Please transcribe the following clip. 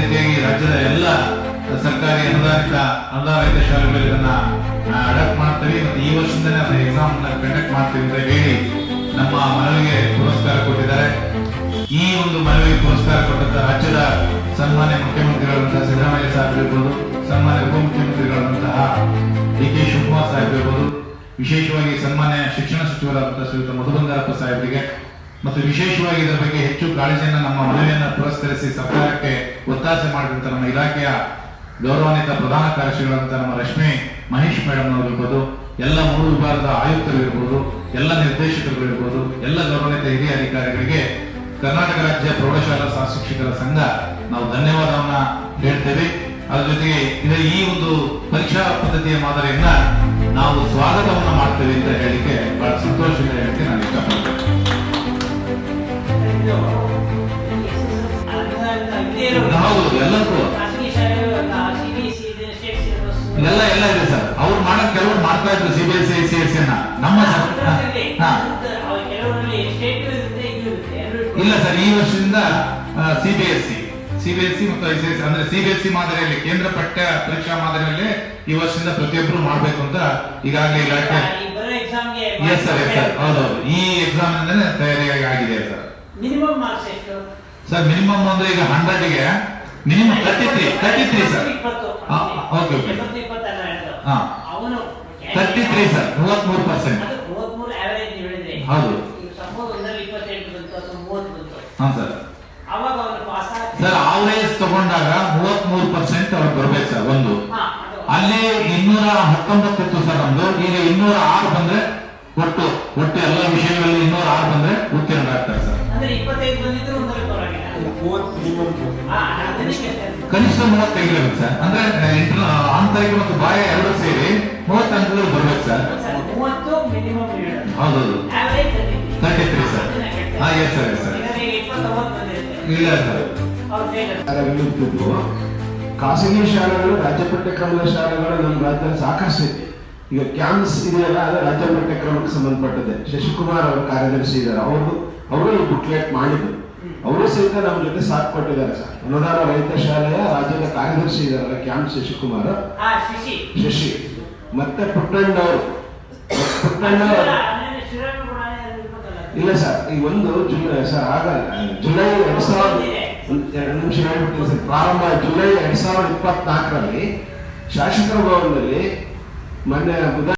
ರೀತಿಯಾಗಿ ರಾಜ್ಯದ ಎಲ್ಲ ಸರ್ಕಾರಿ ಅನುದಾನಿತ ಅನುದಾನಿತ ಶಾಲೆಗಳಲ್ಲಿ ಇದನ್ನ ಅಡಾಪ್ಟ್ ಮಾಡ್ತೀವಿ. ಮತ್ತು ಈ ವರ್ಷದಿಂದಲೇ ಅದನ್ನ ಎಕ್ಸಾಮ್ ಕಂಡಕ್ಟ್ ಮಾಡ್ತೀವಿ ಅಂತ ಹೇಳಿ ನಮ್ಮ ಮನವಿಗೆ ಪುರಸ್ಕಾರ ಕೊಟ್ಟಿದ್ದಾರೆ. ಈ ಒಂದು ಮನವಿ ಪುರಸ್ಕಾರ ಕೊಟ್ಟಂತ ರಾಜ್ಯದ ಸನ್ಮಾನ್ಯ ಮುಖ್ಯಮಂತ್ರಿಗಳಂತಹ ಸಿದ್ದರಾಮಯ್ಯ ಸಾಹೇಬ್ ಇರ್ಬೋದು, ಸನ್ಮಾನ್ಯ ಉಪಮುಖ್ಯಮಂತ್ರಿಗಳಾದಂತಹ ಡಿ ಕೆ ಶಿವಕುಮಾರ್ ಸಾಹೇಬ್ ಇರ್ಬೋದು, ವಿಶೇಷವಾಗಿ ಸನ್ಮಾನ್ಯ ಶಿಕ್ಷಣ ಸಚಿವರಾದಂತಹ ಶ್ರೀಯುತ ಮಧುಬಂಗಾರಪ್ಪ ಸಾಹೇಬರಿಗೆ ಮತ್ತು ವಿಶೇಷವಾಗಿ ಇದರ ಬಗ್ಗೆ ಹೆಚ್ಚು ಕಾಳಜಿಯನ್ನು ನಮ್ಮ ಮನವಿಯನ್ನು ಪುರಸ್ಕರಿಸಿ ಸರ್ಕಾರಕ್ಕೆ ಒತ್ತಾಸೆ ಮಾಡಿದಂತ ನಮ್ಮ ಇಲಾಖೆಯ ಗೌರವಾನ್ವಿತ ಪ್ರಧಾನ ಕಾರ್ಯದರ್ಶಿಗಳಂತ ನಮ್ಮ ರಶ್ಮಿ, ಮಹೇಶ್ ಮೇಡಮ್ ಅವರಿರ್ಬೋದು ಎಲ್ಲ ಮೂರು ವಿಭಾಗದ ಆಯುಕ್ತರು ಇರ್ಬೋದು, ಎಲ್ಲ ನಿರ್ದೇಶಕರು ಇರ್ಬೋದು, ಎಲ್ಲ ಗೌರವಾನ್ವಿತ ಹಿರಿಯ ಅಧಿಕಾರಿಗಳಿಗೆ ಕರ್ನಾಟಕ ರಾಜ್ಯ ಪ್ರೌಢಶಾಲಾ ಸಹ ಶಿಕ್ಷಕರ ಸಂಘ ನಾವು ಧನ್ಯವಾದವನ್ನ ಹೇಳ್ತೇವೆ. ಅದ್ರ ಜೊತೆಗೆ ಇದರ ಈ ಒಂದು ಪರೀಕ್ಷಾ ಪದ್ಧತಿಯ ಮಾದರಿಯನ್ನ ನಾವು ಸ್ವಾಗತವನ್ನ ಮಾಡ್ತೇವೆ ಅಂತ ಹೇಳಿಕೆ ಹೌದು ಎಲ್ಲಕ್ಕೂ ಎಲ್ಲ ಎಲ್ಲ ಇದೆ ಸರ್. ಅವ್ರು ಮಾಡಕ್ ಕೆಲವರು ಮಾಡ್ತಾ ಇದ್ರು C B S C C S ನಮ್ಮ ಸರ್ ಹಾ ಇಲ್ಲ ಸರ್ ಈ ವರ್ಷದಿಂದ C B S C C B S C ಮತ್ತು ಐ ಸಿ ಎಸ್ ಅಂದ್ರೆ ಸಿ ಬಿ ಎಸ್ ಸಿ ಮಾದರಿಯಲ್ಲಿ ಕೇಂದ್ರ ಪಠ್ಯ ಪರೀಕ್ಷಾ ಮಾದರಿಯಲ್ಲಿ ಈ ವರ್ಷದಿಂದ ಪ್ರತಿಯೊಬ್ಬರು ಮಾಡಬೇಕು ಅಂತ ಈಗಾಗಲೇ ಇಲಾಖೆ ಎಸ್ ಸರ್ ಎಸ್ ಸರ್ ಹೌದೌದು. ಈ ಎಕ್ಸಾಮ್ ತಯಾರಿ ಆಗಿದೆ ಸರ್. ಮಿನಿಮಮ್ ಮಾರ್ಕ್ಸ್ ಎಷ್ಟು? ಸರ್ ಮಿನಿಮಮ್ ಅಂದ್ರೆ ಈಗ ಹಂಡ್ರೆಡ್ಗೆ minimum thirty three thirty three sir okay okay ಹಾಂ. ತರ್ಟಿ ತ್ರೀ ಸರ್ ಮೂವತ್ಮೂರು ಪರ್ಸೆಂಟ್ ಹೌದು. ಹಾಂ ಸರ್ ಸರ್ ಆವರೇಜ್ ತಗೊಂಡಾಗ ಮೂವತ್ಮೂರು ಪರ್ಸೆಂಟ್ ಅವ್ರಿಗೆ ಬರ್ಬೇಕು ಸರ್ ಒಂದು. ಅಲ್ಲಿ ಇನ್ನೂರ ಹತ್ತೊಂಬತ್ತು ಇತ್ತು ಸರ್ ನಮ್ದು. ಈಗ ಇನ್ನೂರ ಆರು ಬಂದ್ರೆ ಒಟ್ಟು ಒಟ್ಟು ಎಲ್ಲ ವಿಷಯಗಳಲ್ಲಿ ಇನ್ನೂರ ಕನಿಷ್ಠ ಮೂವತ್ತು ತೆಗಿಬೇಕು ಸರ್ ಅಂದ್ರೆ ಆಂತರಿಕ ಮತ್ತು ಬಾಹ್ಯ ಎರಡು ಸೇರಿ ಮೂವತ್ತು ಅಂಕಗಳು ಬರ್ಬೇಕು ಸರ್. ಹೌದೌದು. Thirty three sir. ಹಾ ಎಸ್ ಸರ್ ಎಸ್ ಸರ್. ಇಲ್ಲ ಸರ್. ಶಾಲೆಗಳಿರ್ತಿದ್ವು ಖಾಸಗಿ ಶಾಲೆಗಳು ರಾಜ್ಯ ಪಠ್ಯಕ್ರಮದ ಶಾಲೆಗಳು ನಮ್ಮ ರಾಜ್ಯದಲ್ಲಿ ಸಾಕಷ್ಟು ಇದೆ. ಈಗ ಕ್ಯಾಂಪ್ಸ್ ಇದೆಯಲ್ಲ ಅದು ರಾಜ್ಯ ಪಠ್ಯಕ್ರಮಕ್ಕೆ ಸಂಬಂಧಪಟ್ಟದೆ ಶಶಿಕುಮಾರ್ ಅವರು ಕಾರ್ಯದರ್ಶಿ ಇದ್ದಾರೆ. ಅವರು ಅವರು ಬುಕ್ಲೆಟ್ ಮಾಡಿದ್ರು ಅವರು ಸಹಿತ ನಮ್ಮ ಜೊತೆ ಸಾಥ್ ಕೊಟ್ಟಿದ್ದಾರೆ ಸರ್. ಅನುದಾನ ರೈತ ಶಾಲೆಯ ರಾಜ್ಯದ ಕಾರ್ಯದರ್ಶಿ ಇದಾರಲ್ಲ ಕ್ಯಾಂಪ್ ಶಶಿಕುಮಾರ್. ಶಿಶಿ. ಮತ್ತೆ ಪುಟ್ಟಣ್ಣವರು. ಪುಟ್ಟಣ್ಣವರು ಇಲ್ಲ ಸರ್ ಈ ಒಂದು ಜುಲೈ ಸರ್ ಆಗಲ್ಲ ಜುಲೈ ಎರಡ್ ಸಾವಿರದ ಎರಡು ನಿಮಿಷ ಹೇಳ್ಬಿಟ್ಟಿದೆ ಸರ್. ಪ್ರಾರಂಭ ಜುಲೈ ಎರಡ್ ಸಾವಿರದ ಇಪ್ಪತ್ನಾಲ್ಕರಲ್ಲಿ ಶಾಸಕರ ಭವನದಲ್ಲಿ ಮೊನ್ನೆ ಬುಧ